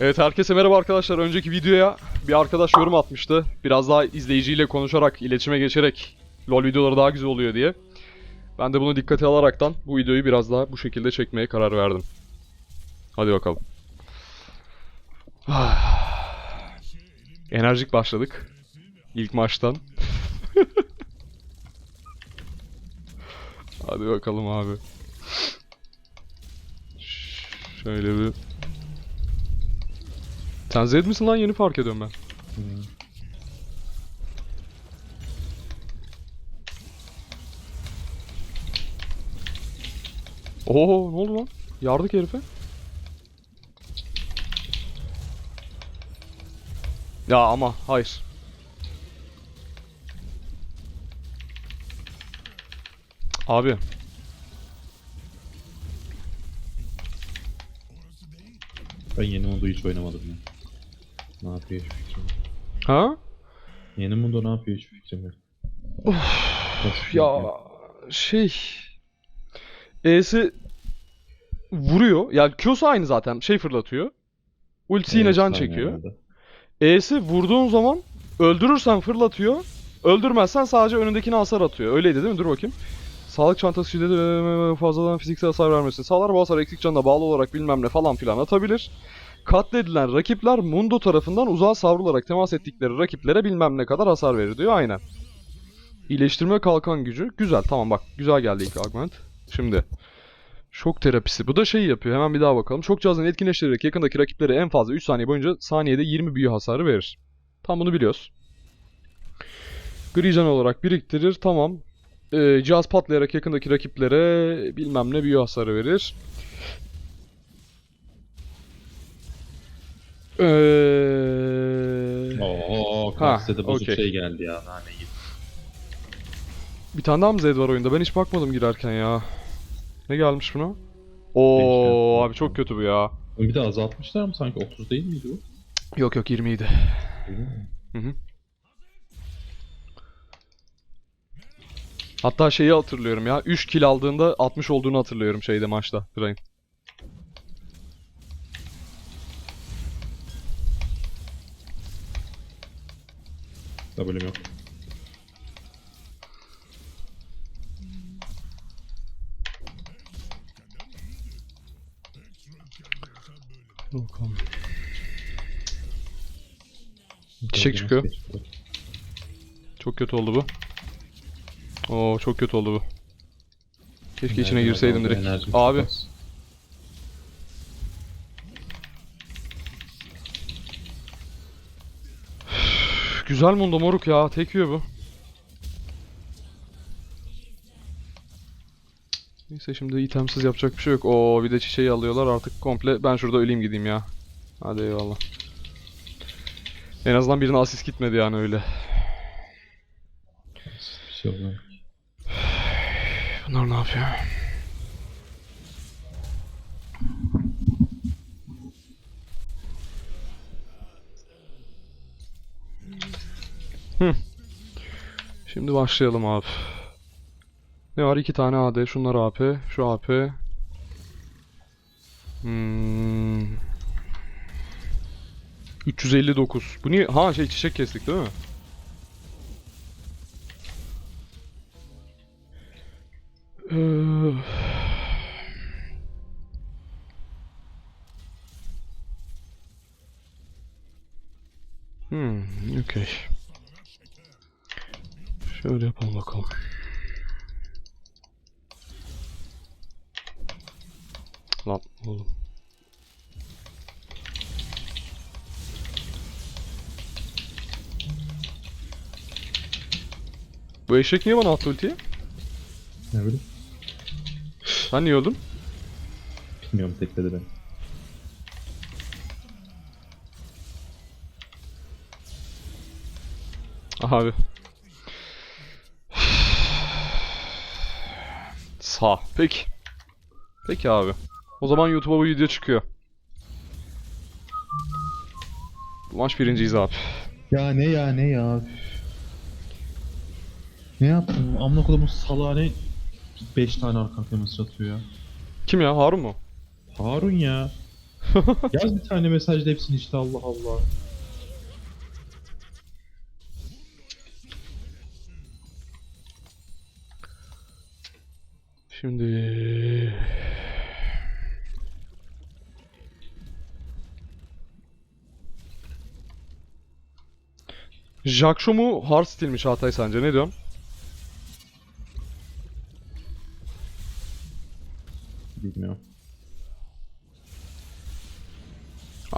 Evet herkese merhaba arkadaşlar. Önceki videoya bir arkadaş yorum atmıştı. Biraz daha izleyiciyle konuşarak, iletişime geçerek LoL videoları daha güzel oluyor diye. Ben de bunu dikkate alaraktan bu videoyu biraz daha bu şekilde çekmeye karar verdim. Hadi bakalım. Enerjik başladık. İlk maçtan. Hadi bakalım abi. Şöyle bir... Sen Zed misin lan yeni fark ediyorum ben. Oo ne oldu lan? Yardık herife. Ya ama hayır. Abi Ben yeni modu hiç oynamadım ya. Ne yapıyor hiç fikrim yok. ha? Yeni modu ne yapıyor hiç fikrim yok. Nasıl Ya şey E'si vuruyor. Ya Q'su aynı zaten. Şey fırlatıyor. Ultisi yine Evet, can çekiyor. öyle. E'si vurduğun zaman öldürürsen fırlatıyor. Öldürmezsen sadece önündekine hasar atıyor. Öyleydi değil mi? Dur bakayım. Sağlık çantası şiddeti fazladan fiziksel hasar vermesini sağlar. Bu hasar eksik canına bağlı olarak bilmem ne falan filan atabilir. Katledilen rakipler Mundo tarafından uzağa savrularak temas ettikleri rakiplere bilmem ne kadar hasar verir diyor. Aynen. İyileştirme kalkan gücü. Güzel tamam bak. Güzel geldi ilk augment. Şimdi. Şok terapisi. Bu da şey yapıyor. Hemen bir daha bakalım. Şok cihazını etkinleştirerek yakındaki rakiplere en fazla 3 saniye boyunca saniyede 20 büyü hasarı verir. Tam bunu biliyoruz. Gri can olarak biriktirir. Tamam. Ee, cihaz patlayarak yakındaki rakiplere bilmem ne büyü hasarı verir. Ee, Oo, kastede bozuk okey. şey geldi ya. Nane gibi. bir tane daha mı Zed var oyunda? Ben hiç bakmadım girerken ya. Ne gelmiş buna? Oo Gençler. abi çok kötü bu ya. Bir de azaltmışlar mı sanki 30 değil miydi bu? Yok yok 20 idi. Değil mi? Hı hı. Hatta şeyi hatırlıyorum ya. 3 kill aldığında 60 olduğunu hatırlıyorum şeyde maçta. Drain. W'm yok. Bakalım. Çiçek çıkıyor. Çok kötü oldu bu. Oo çok kötü oldu bu. Keşke içine girseydim direkt. Abi güzel mundo moruk ya. Tek yiyor bu. Neyse şimdi itemsiz yapacak bir şey yok. Oo bir de çiçeği alıyorlar artık komple. Ben şurada öleyim gideyim ya. Hadi eyvallah. En azından birine asist gitmedi yani öyle. Şey. Bunlar ne yapıyor? Şimdi başlayalım abi. Ne var? İki tane AD. Şunlar AP. Şu AP. Hmm. 359. Bu niye? Ha şey çiçek kestik değil mi? Eşek niye bana attı ultiyi? Ne bileyim. Sen niye öldün? Bilmiyorum tekledi beni. Abi. Sağ. Peki. Peki abi. O zaman YouTube'a bu video çıkıyor. Bu maç birinciyiz abi. Ya ne ya ne ya. Ne yaptın? Amına kodumun salağı ne 5 tane arka arkaya mısır atıyor ya. Kim ya? Harun mu? Harun ya. Yaz bir tane mesajda hepsini işte Allah Allah. Şimdi... Jaksho mu Hearthstone mi Çağatay sence ne diyorsun?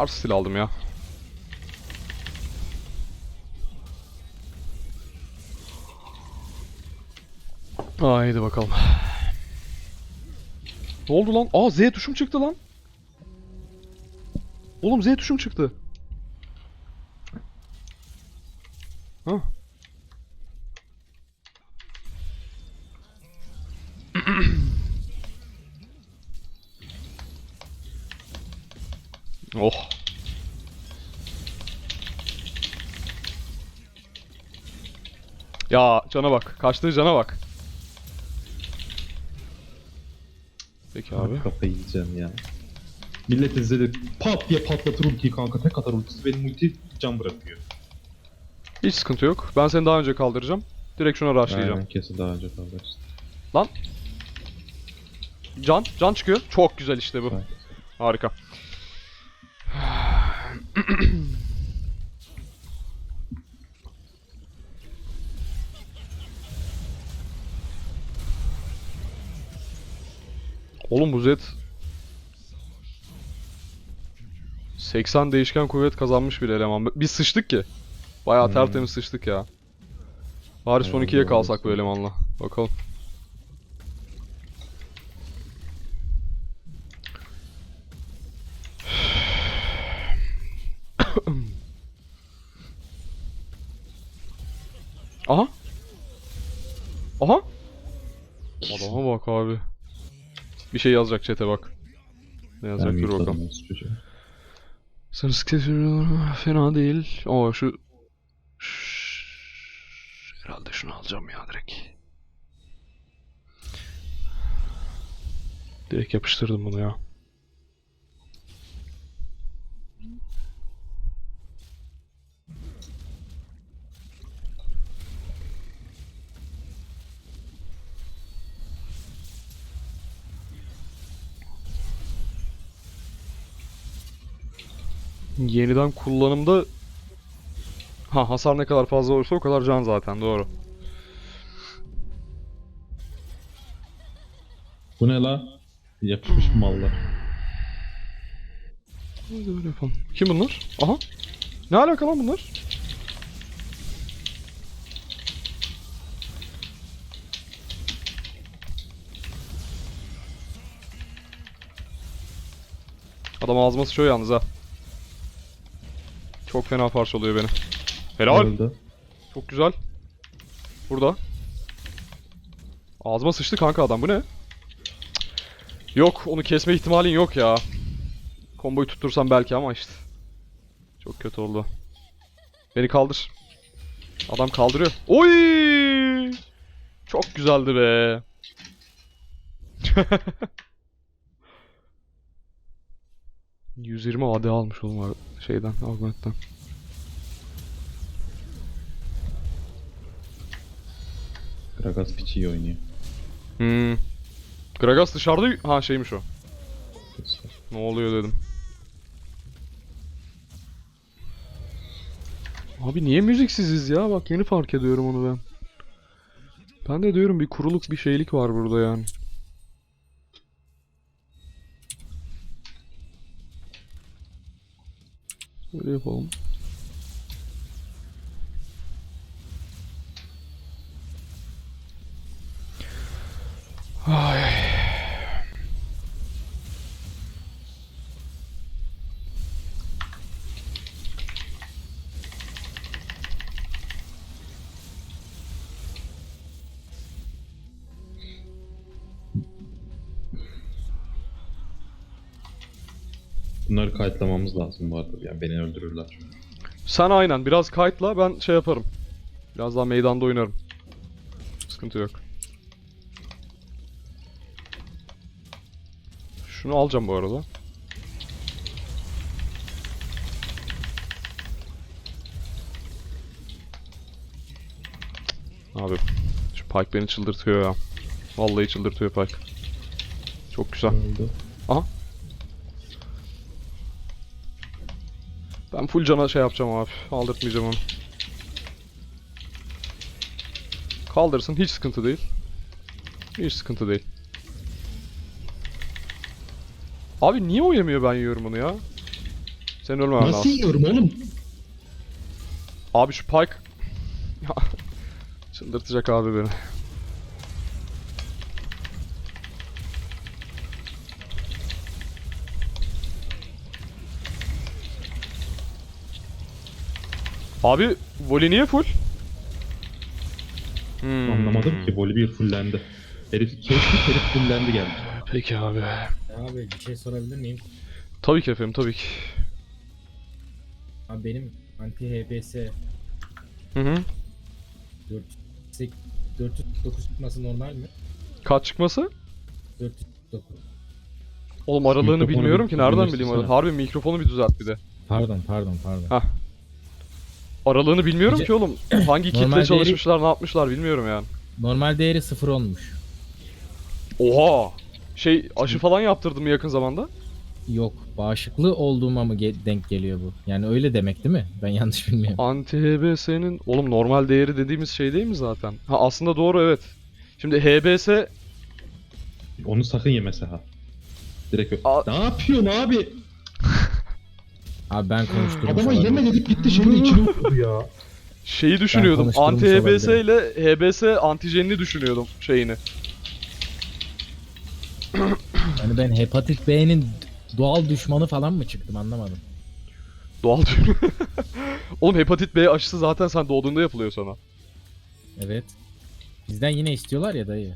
Hearthstone aldım ya. Haydi bakalım. Ne oldu lan? Aa Z tuşum çıktı lan. Oğlum Z tuşum çıktı. Ha. oh. Ya cana bak. Kaçtığı cana bak. Peki abi. Kafayı yiyeceğim ya. Millet izledi pat diye patlatır ultiyi kanka tek atar ultisi benim ulti can bırakıyor. Hiç sıkıntı yok. Ben seni daha önce kaldıracağım. Direkt şuna rushlayacağım. Aynen kesin daha önce kaldı işte. Lan. Can. Can çıkıyor. Çok güzel işte bu. Harika. Oğlum bu Zed 80 değişken kuvvet kazanmış bir eleman. Biz sıçtık ki. Bayağı Hmm. tertemiz sıçtık ya. Bari son Evet, 2'ye doğru kalsak bu elemanla. Bakalım. Aha. Aha. Adama bak abi. Bir şey yazacak chat'e bak. Ne yazacak dur bakalım. çocuğu. Sarı sketch'ı fena değil. O şu... Şş, Herhalde şunu alacağım ya direkt. Direkt yapıştırdım bunu ya. Yeniden kullanımda Ha hasar ne kadar fazla olursa o kadar can zaten doğru. Bu ne la? Yapışmış mallar. Hadi böyle yapalım. Kim bunlar? Aha. Ne alaka lan bunlar? Adam ağzıma sıçıyor yalnız ha. Çok fena parçalıyor beni. Helal. Öldü. Çok güzel. Burada. Ağzıma sıçtı kanka adam bu ne? Yok onu kesme ihtimalin yok ya. Komboyu tuttursam belki ama işte. Çok kötü oldu. Beni kaldır. Adam kaldırıyor. Oy! Çok güzeldi be. ...120 AD almış oğlum abi şeyden, augmentten. Gragas piç iyi oynuyor. Hmm. Gragas dışarıda... Ha şeymiş o. Ne oluyor dedim. Abi niye müziksiziz ya? Bak yeni fark ediyorum onu ben. Ben de diyorum bir kuruluk bir şeylik var burada yani. Böyle yapalım. Ay. Bunları kayıtlamamız lazım bu arada. Yani beni öldürürler. Sen aynen biraz kayıtla ben şey yaparım. Biraz daha meydanda oynarım. Sıkıntı yok. Şunu alacağım bu arada. Abi şu Pike beni çıldırtıyor ya. Vallahi çıldırtıyor Pike. Çok güzel. Aha Ben full cana şey yapacağım abi. Aldırtmayacağım onu. Kaldırsın hiç sıkıntı değil. Hiç sıkıntı değil. Abi niye o yemiyor ben yiyorum onu ya? Sen ölmemen Nasıl lazım. yiyorum oğlum? Abi şu Pike... Çıldırtacak abi beni. Abi voli niye full? Hmm. Anlamadım ki. Voli bir fullendi. Herif kestik herif fullendi geldi. Peki abi. Abi bir şey sorabilir miyim? Tabii ki efendim tabii ki. Abi benim anti HBS Hı hı. 400 409 çıkması normal mi? Kaç çıkması? 409. Oğlum aralığını Mikrofonu bilmiyorum bir ki nereden bileyim aralığı. Harbi mikrofonu bir düzelt bir de. Pardon pardon pardon. Ha. Aralığını bilmiyorum Gece- ki oğlum. Hangi kitle değeri- çalışmışlar ne yapmışlar bilmiyorum yani. Normal değeri 0 olmuş. Oha! Şey aşı falan yaptırdım yakın zamanda. Yok bağışıklı olduğuma mı ge- denk geliyor bu? Yani öyle demek değil mi? Ben yanlış bilmiyorum. Anti HBS'nin oğlum normal değeri dediğimiz şey değil mi zaten? Ha aslında doğru evet. Şimdi HBS Onu sakın yemese ha. Direkt ö- A- Ne yapıyorsun abi? Abi ben konuşturmuş Adama olabilirim. yeme dedik gitti şeyin içine oturdu ya. şeyi düşünüyordum. konuşturmuş Anti HBS ile HBS antijenini düşünüyordum şeyini. Yani ben hepatit B'nin doğal düşmanı falan mı çıktım anlamadım. Doğal düşün. Oğlum hepatit B aşısı zaten sen doğduğunda yapılıyor sana. Evet. Bizden yine istiyorlar ya dayı.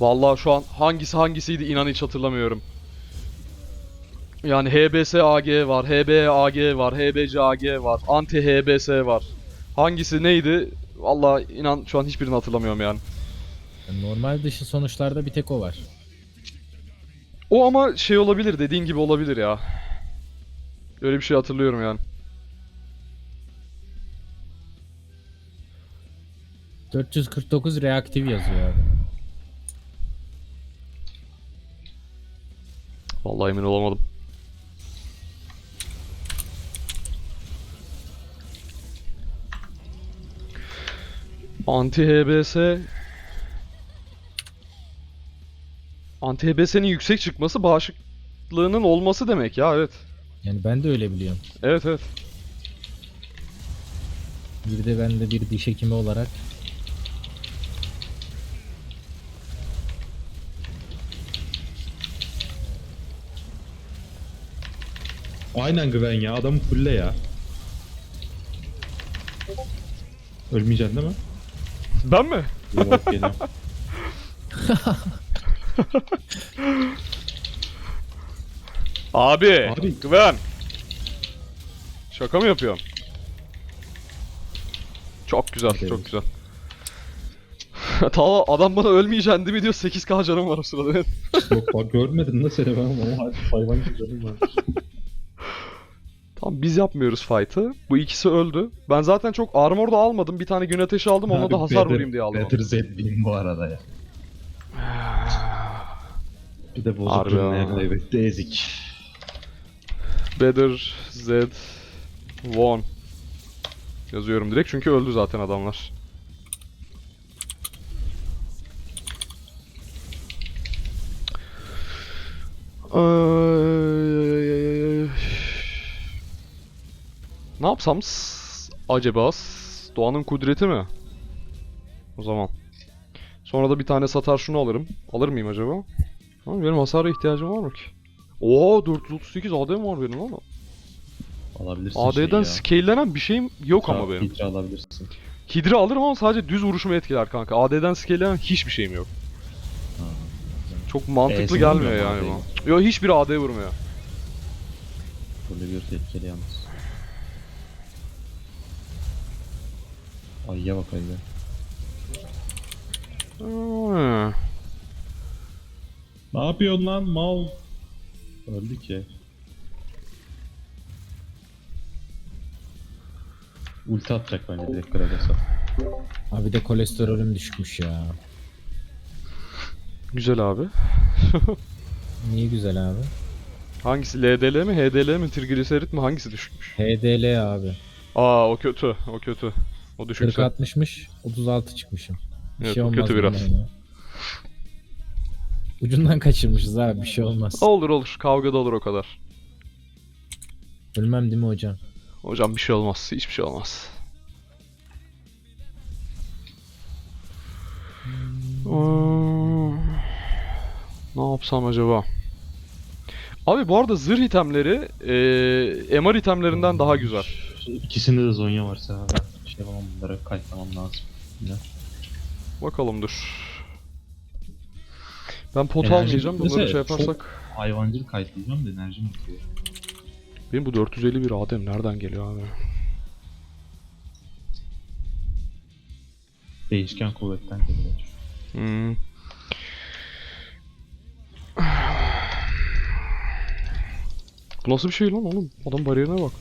Vallahi şu an hangisi hangisiydi inan hiç hatırlamıyorum. Yani HBS AG var, HB AG var, HBC AG var, anti HBS var. Hangisi neydi? Vallahi inan şu an hiçbirini hatırlamıyorum yani. Normal dışı sonuçlarda bir tek o var. O ama şey olabilir dediğin gibi olabilir ya. Öyle bir şey hatırlıyorum yani. 449 reaktif yazıyor abi. Vallahi emin olamadım. Anti HBS Anti HBS'nin yüksek çıkması bağışıklığının olması demek ya evet. Yani ben de öyle biliyorum. Evet evet. Bir de ben de bir diş hekimi olarak Aynen güven ya. Adamı fulle ya. Ölmeyeceksin değil mi? Ben mi? Yok geliyorum. Abi, Abi. güven. Şaka mı yapıyorum? Çok güzel, Evet. çok güzel. tamam adam bana ölmeyeceksin değil mi diyor 8k canım var o sırada. Yok bak görmedin de seni ben ama hayvan gibi canım var. tamam biz yapmıyoruz fight'ı. Bu ikisi öldü. Ben zaten çok armor da almadım. Bir tane gün ateşi aldım ona da hasar Better- vurayım diye aldım. Better Zed'liyim bu arada ya. Bir de bozuk ha. kaybetti ezik. Better Z won. Yazıyorum direkt çünkü öldü zaten adamlar. Ay, Ne yapsam acaba doğanın kudreti mi? O zaman. Sonra da bir tane satar şunu alırım. Alır mıyım acaba? Ama benim hasara ihtiyacım var mı ki? Oo 438 AD'm var benim ama. Alabilirsin AD'den şeyi ya. scale'lenen bir şeyim yok ama Sağ benim. filtre alabilirsin. Hidra alırım ama sadece düz vuruşumu etkiler kanka. AD'den scale'lenen hiçbir şeyim yok. Çok mantıklı E'sini gelmiyor yani AD'yi? bu. Yo hiçbir AD vurmuyor. Böyle bir tehlikeli yalnız. Ayıya bak ayıya. Hmm. Ne yapıyorsun lan mal? Öldü ki. Ulti atacak bence direkt Gragas'a. Abi de kolesterolüm düşmüş ya. Güzel abi. Niye güzel abi? Hangisi? LDL mi? HDL mi? Trigliserit mi? Hangisi düşükmüş? HDL abi. Aa o kötü. O kötü. O 40 düşükse. 60'mış 36 çıkmışım. Bir Evet, şey olmaz kötü biraz. bundan ya. Ucundan kaçırmışız abi bir şey olmaz. Olur olur. Kavgada olur o kadar. Ölmem değil mi hocam? Hocam bir şey olmaz. Hiçbir şey olmaz. Aa, Ne yapsam acaba? Abi bu arada zırh itemleri eee MR itemlerinden daha güzel. İkisinde de Zonya varsa abi. Şey yapamam bunlara kayıtlamam lazım. Yine. Bakalım dur. Ben pot Enerji almayacağım. Bunları şey çok- yaparsak. Hayvancıl kayıtlayacağım da enerjim bitiyor. Benim bu 451 adem nereden geliyor abi? Değişken kuvvetten geliyor. Hmm. Bu nasıl bir şey lan oğlum? Adam bariyerine bak.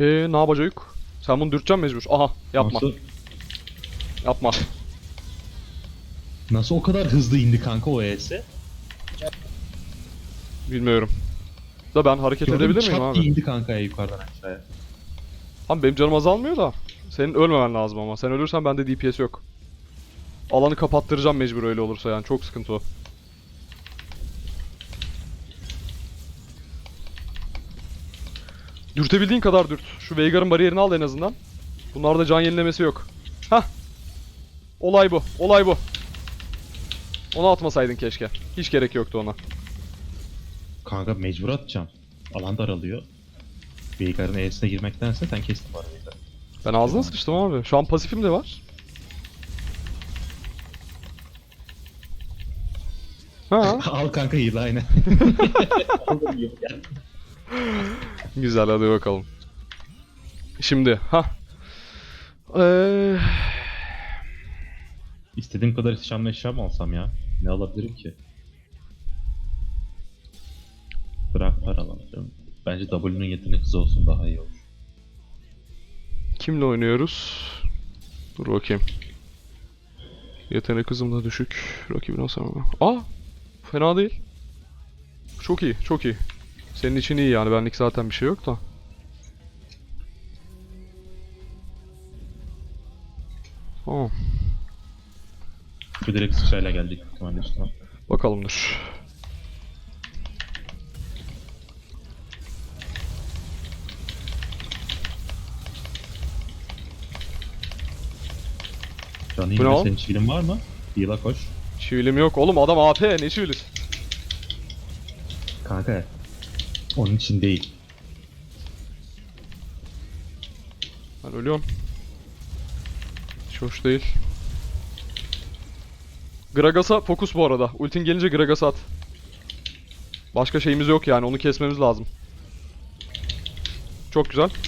Eee ne yapacağız? Sen bunu dürteceksin mecbur. Aha yapma. Nasıl, Yapma. nasıl o kadar hızlı indi kanka o ES? Bilmiyorum. Da ben hareket Gördün mü? edebilir miyim abi? indi kanka yukarıdan aşağıya. Abi benim canım azalmıyor da. Senin ölmemen lazım ama. Sen ölürsen bende DPS yok. Alanı kapattıracağım mecbur öyle olursa yani. Çok sıkıntı o. Dürtebildiğin kadar dürt. Şu Veigar'ın bariyerini al en azından. Bunlarda can yenilemesi yok. Hah. Olay bu. Olay bu. Onu atmasaydın keşke. Hiç gerek yoktu ona. Kanka mecbur atacağım. Alan daralıyor. Veigar'ın ES'ine girmektense sen kestin var Veigar'ı. Ben ağzına sıçtım abi. Şu an pasifim de var. Ha. Al kanka heal aynen. Güzel hadi bakalım. Şimdi ha. Eee İstediğim kadar ihtişamlı eşya mı alsam ya? Ne alabilirim ki? Bırak paralanacağım. Bence W'nun yetenek hızı olsun daha iyi olur. kimle oynuyoruz? Dur bakayım. Yetenek hızım da düşük. Rakibi nasıl ama? Aa! Fena değil. Çok iyi, çok iyi. Senin için iyi yani. Benlik zaten bir şey yok da. Tamam. Bu direkt sıçrayla geldik ihtimalle üstüne. Bakalım dur. Canı Bu ne yine oğlum? senin çivilin var mı? Heal'a koş. Çivilim yok. Oğlum adam AP ne çivili? Kanka. Onun için değil. Ben ölüyorum. Hiç hoş değil. Gragas'a fokus bu arada. Ultin gelince Gragas'a at. Başka şeyimiz yok yani onu kesmemiz lazım. Çok güzel.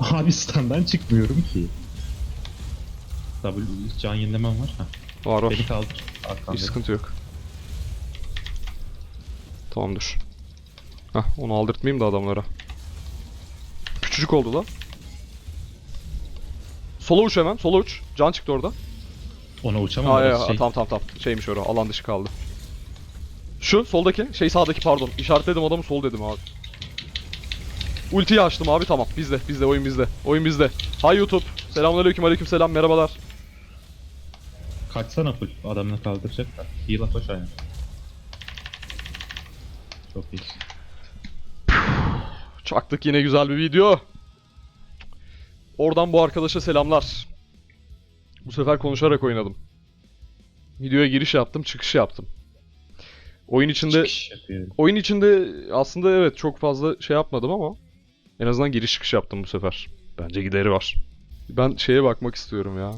Abi standdan çıkmıyorum ki. W can yenilemem var. Ha. Var var. Beni kaldır. Hiç Arkanda. sıkıntı yok. Tamam dur. Heh onu aldırtmayayım da adamlara. Küçücük oldu da. Sola uç hemen. Sola uç. Can çıktı orada. Ona uçamam. Aa, ya, şey. tamam tamam tamam. Şeymiş orası. Alan dışı kaldı. Şu soldaki, şey sağdaki pardon. İşaretledim adamı sol dedim abi. Ultiyi açtım abi tamam. Bizde, bizde, oyun bizde. Oyun bizde. Hay YouTube. Selamünaleyküm, aleykümselam, merhabalar. Kaçsana full. Adamını kaldıracak da. Heal'a koş aynen. Çok iyi. Çaktık yine güzel bir video. Oradan bu arkadaşa selamlar. Bu sefer konuşarak oynadım. Videoya giriş yaptım, çıkış yaptım. Oyun içinde oyun içinde aslında evet çok fazla şey yapmadım ama en azından giriş çıkış yaptım bu sefer. Bence gideri var. Ben şeye bakmak istiyorum ya.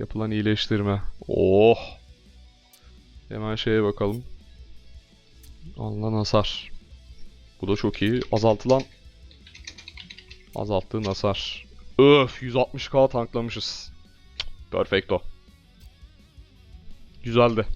Yapılan iyileştirme. Oh. Hemen şeye bakalım. Alınan hasar. Bu da çok iyi. Azaltılan azalttığın hasar. Öf 160k tanklamışız. Perfecto. Güzeldi.